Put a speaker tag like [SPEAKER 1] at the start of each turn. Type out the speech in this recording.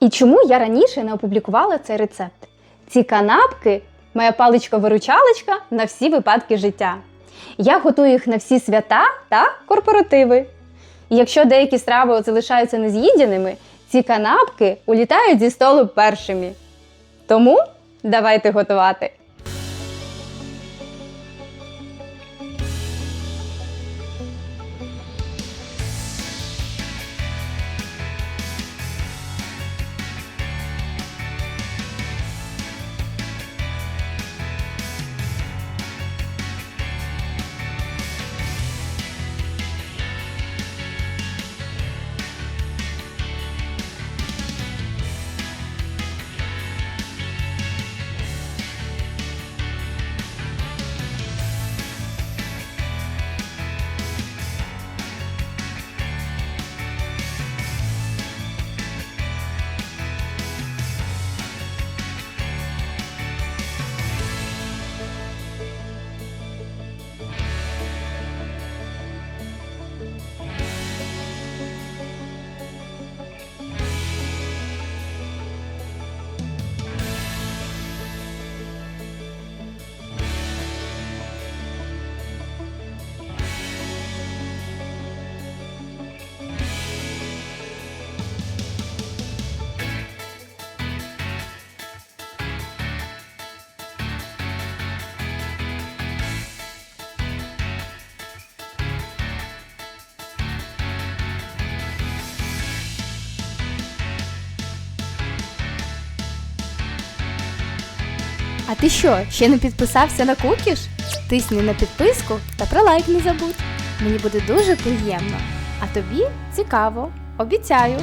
[SPEAKER 1] І чому я раніше не опублікувала цей рецепт? Ці канапки моя паличка-виручалочка на всі випадки життя. Я готую їх на всі свята та корпоративи. І якщо деякі страви залишаються нез'їденими, ці канапки улітають зі столу першими. Тому давайте готувати.
[SPEAKER 2] А ти що, ще не підписався на кукіш? Тисни на підписку та про лайк не забудь. Мені буде дуже приємно. А тобі цікаво. Обіцяю.